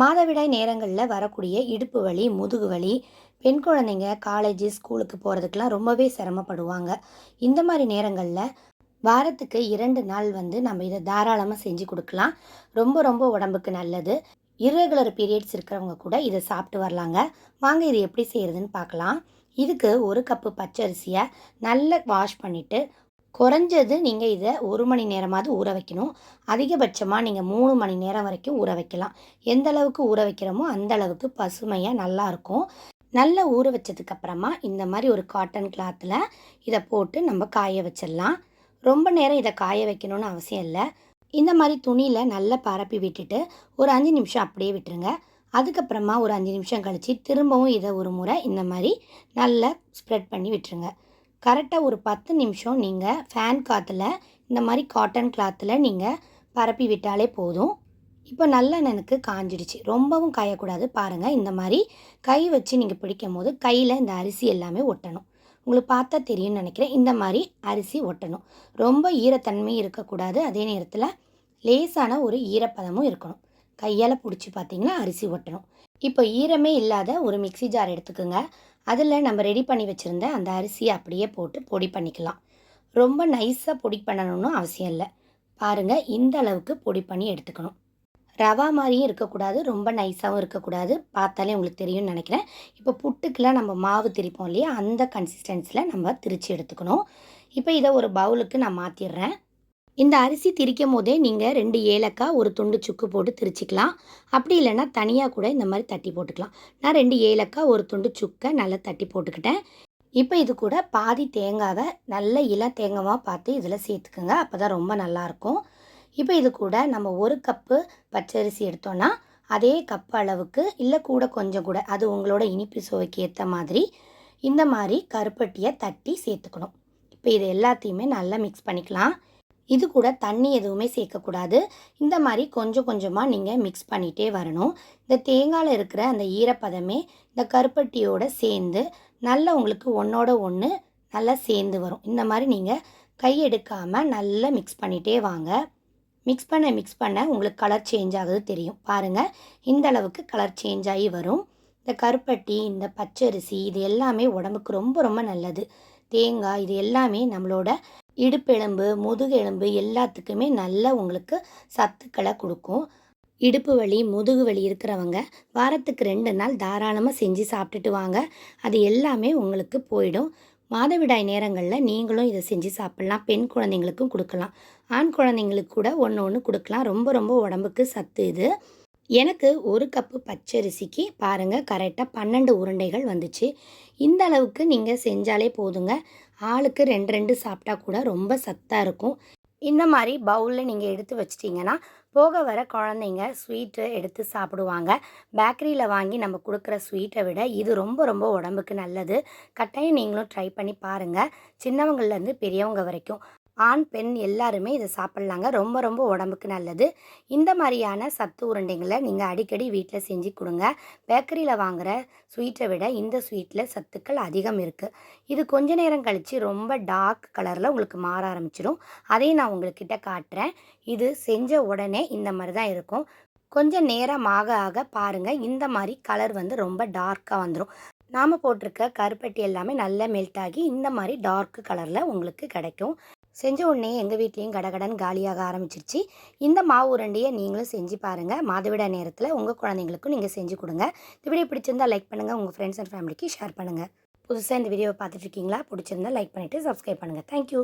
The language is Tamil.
மாதவிடாய் நேரங்களில் வரக்கூடிய இடுப்பு வலி முதுகு வலி பெண் குழந்தைங்க காலேஜ் ஸ்கூலுக்கு போகிறதுக்கெலாம் ரொம்பவே சிரமப்படுவாங்க. இந்த மாதிரி நேரங்களில் வாரத்துக்கு இரண்டு நாள் வந்து நம்ம இதை தாராளமாக செஞ்சு கொடுக்கலாம். ரொம்ப ரொம்ப உடம்புக்கு நல்லது. இரகுலர் பீரியட்ஸ் இருக்கிறவங்க கூட இதை சாப்பிட்டு வரலாங்க. வாங்க இது எப்படி செய்கிறதுன்னு பார்க்கலாம். இதுக்கு ஒரு கப்பு பச்சரிசியை நல்லா வாஷ் பண்ணிவிட்டு குறைஞ்சது நீங்கள் இதை ஒரு மணி நேரமாவது ஊற வைக்கணும். அதிகபட்சமாக நீங்கள் மூணு மணி நேரம் வரைக்கும் ஊற வைக்கலாம். எந்த அளவுக்கு ஊற வைக்கிறோமோ அந்த அளவுக்கு பசுமையாக நல்லாயிருக்கும் நல்லா ஊற வச்சதுக்கப்புறமா இந்த மாதிரி ஒரு காட்டன் கிளாத்தில் இதை போட்டு நம்ம காய வச்சிடலாம். ரொம்ப நேரம் இதை காய வைக்கணும்னு அவசியம் இல்லை. இந்த மாதிரி துணியில் நல்லா பரப்பி விட்டுட்டு ஒரு அஞ்சு நிமிஷம் அப்படியே விட்டுருங்க. அதுக்கப்புறமா ஒரு அஞ்சு நிமிஷம் கழித்து திரும்பவும் இதை ஒரு முறை இந்த மாதிரி நல்லா ஸ்ப்ரெட் பண்ணி விட்டுருங்க. கரெக்டாக ஒரு பத்து நிமிஷம் நீங்கள் ஃபேன் காற்றுல இந்த மாதிரி காட்டன் கிளாத்தில் நீங்கள் பரப்பி விட்டாலே போதும். இப்போ நல்லெண்ணனுக்கு காஞ்சிடுச்சு. ரொம்பவும் காயக்கூடாது. பாருங்கள் இந்த மாதிரி கை வச்சு நீங்கள் பிடிக்கும் போது கையில் இந்த அரிசி எல்லாமே ஒட்டணும். உங்களுக்கு பார்த்தா தெரியும்னு நினைக்கிறேன். இந்த மாதிரி அரிசி ஒட்டணும். ரொம்ப ஈரத்தன்மை இருக்கக்கூடாது. அதே நேரத்தில் லேசான ஒரு ஈரப்பதமும் இருக்கணும். கையால் பிடிச்சி பார்த்தீங்கன்னா அரிசி ஒட்டணும். இப்போ ஈரமே இல்லாத ஒரு மிக்ஸி ஜார் எடுத்துக்கோங்க. அதில் நம்ம ரெடி பண்ணி வச்சுருந்த அந்த அரிசியை அப்படியே போட்டு பொடி பண்ணிக்கலாம். ரொம்ப நைஸாக பொடி பண்ணணும்னு அவசியம் இல்லை. பாருங்கள் இந்த அளவுக்கு பொடி பண்ணி எடுத்துக்கணும். ரவா மாதிரியும் இருக்கக்கூடாது ரொம்ப நைஸாகவும் இருக்கக்கூடாது. பார்த்தாலே உங்களுக்கு தெரியும்னு நினைக்கிறேன். இப்போ புட்டுக்கெலாம் நம்ம மாவு திரிப்போம் இல்லையா? அந்த கன்சிஸ்டன்சியில் நம்ம திரித்து எடுத்துக்கணும். இப்போ இதை ஒரு பவுலுக்கு நான் மாற்றிடுறேன் இந்த அரிசி திரிக்கும் போதே நீங்கள் ரெண்டு ஏலக்காய் ஒரு துண்டு சுக்கு போட்டு திரிச்சிக்கலாம். அப்படி இல்லைன்னா தனியாக கூட இந்த மாதிரி தட்டி போட்டுக்கலாம். நான் ரெண்டு ஏலக்காய் ஒரு துண்டு சுக்கை நல்லா தட்டி போட்டுக்கிட்டேன். இப்போ இது கூட பாதி தேங்காவை நல்ல இள தேங்காவாக பார்த்து இதில் சேர்த்துக்குங்க. அப்போ தான் ரொம்ப நல்லாயிருக்கும். இப்போ இது கூட நம்ம ஒரு கப்பு பச்சரிசி எடுத்தோன்னா அதே கப் அளவுக்கு இல்லை கூட கொஞ்சம் கூட அது உங்களோட இனிப்பு சுவைக்கு ஏற்ற மாதிரி இந்த மாதிரி கருப்பட்டியை தட்டி சேர்த்துக்கணும். இப்போ இது எல்லாத்தையுமே நல்லா மிக்ஸ் பண்ணிக்கலாம். இது கூட தண்ணி எதுவுமே சேர்க்கக்கூடாது. இந்த மாதிரி கொஞ்சம் கொஞ்சமாக நீங்கள் மிக்ஸ் பண்ணிகிட்டே வரணும். இந்த தேங்காயில் இருக்கிற அந்த ஈரப்பதமே இந்த கருப்பட்டியோடு சேர்ந்து நல்லா உங்களுக்கு ஒன்றோட ஒன்று நல்லா சேர்ந்து வரும். இந்த மாதிரி நீங்கள் கை எடுக்காமல் நல்லா மிக்ஸ் பண்ணிகிட்டே வாங்க. மிக்ஸ் பண்ண மிக்ஸ் பண்ண உங்களுக்கு கலர் சேஞ்ச் ஆகுது தெரியும். பாருங்கள் இந்த அளவுக்கு கலர் சேஞ்ச் ஆகி வரும். இந்த கருப்பட்டி இந்த பச்சரிசி இது எல்லாமே உடம்புக்கு ரொம்ப ரொம்ப நல்லது. தேங்காய் இது எல்லாமே நம்மளோட இடுப்பெலும்பு முதுகெலும்பு எல்லாத்துக்குமே நல்ல உங்களுக்கு சத்துக்களை கொடுக்கும். இடுப்பு வலி முதுகு வலி இருக்கிறவங்க வாரத்துக்கு ரெண்டு நாள் தாராளமாக செஞ்சு சாப்பிட்டுட்டு வாங்க. அது எல்லாமே உங்களுக்கு போயிடும். மாதவிடாய் நேரங்களில் நீங்களும் இதை செஞ்சு சாப்பிட்லாம். பெண் குழந்தைங்களுக்கும் கொடுக்கலாம். ஆண் குழந்தைங்களுக்கு கூட ஒன்று ஒன்று கொடுக்கலாம். ரொம்ப ரொம்ப உடம்புக்கு சத்து இது. எனக்கு ஒரு கப்பு பச்சரிசிக்கு பாருங்கள் கரெக்டாக பன்னெண்டு உருண்டைகள் வந்துச்சு. இந்த அளவுக்கு நீங்கள் செஞ்சாலே போதுங்க. ஆளுக்கு ரெண்டு ரெண்டு சாப்பிட்டா கூட ரொம்ப சத்தாக இருக்கும். இந்த மாதிரி பவுலில் நீங்கள் எடுத்து வச்சிட்டிங்கன்னா போக வர குழந்தைங்க ஸ்வீட்டு எடுத்து சாப்பிடுவாங்க. பேக்கரியில் வாங்கி நம்ம கொடுக்குற ஸ்வீட்டை விட இது ரொம்ப ரொம்ப உடம்புக்கு நல்லது. கட்டாயம் நீங்களும் ட்ரை பண்ணி பாருங்கள் சின்னவங்கள்லேருந்து பெரியவங்க வரைக்கும் ஆண் பெண் எல்லாருமே இதை சாப்பிட்லாங்க. ரொம்ப ரொம்ப உடம்புக்கு நல்லது. இந்த மாதிரியான சத்து உருண்டைங்களை நீங்கள் அடிக்கடி வீட்டில் செஞ்சு கொடுங்க. பேக்கரியில் வாங்குகிற ஸ்வீட்டை விட இந்த ஸ்வீட்டில் சத்துக்கள் அதிகம் இருக்குது இது கொஞ்ச நேரம் கழித்து ரொம்ப டார்க் கலரில் உங்களுக்கு மாற ஆரம்பிச்சிடும் அதையும் நான் உங்கள்கிட்ட காட்டுறேன். இது செஞ்ச உடனே இந்த மாதிரி தான் இருக்கும். கொஞ்சம் நேரம் ஆக ஆக பாருங்கள் இந்த மாதிரி கலர் வந்து ரொம்ப டார்க்காக வந்துடும் நாம் போட்டிருக்க கருப்பட்டி எல்லாமே நல்லா மெல்ட் ஆகி இந்த மாதிரி டார்க் கலரில் உங்களுக்கு கிடைக்கும். செஞ்ச உடனே எங்கள் வீட்லேயும் கடகடன் காலியாக ஆரம்பிச்சிருச்சு. இந்த மாவு உருண்டையை நீங்களும் செஞ்சு பாருங்கள் மாதவிடா நேரத்தில் உங்கள் குழந்தைங்களுக்கும் நீங்கள் செஞ்சு கொடுங்க. இந்த வீடியோ பிடிச்சிருந்தா லைக் பண்ணுங்கள் உங்கள் ஃப்ரெண்ட்ஸ் அண்ட் ஃபேமிலிக்கு ஷேர் பண்ணுங்கள் புதுசாக இந்த வீடியோவை பார்த்துட்ருக்கீங்களா பிடிச்சிருந்தா லைக் பண்ணிவிட்டு சப்ஸ்கிரைப் பண்ணுங்கள் தேங்க்யூ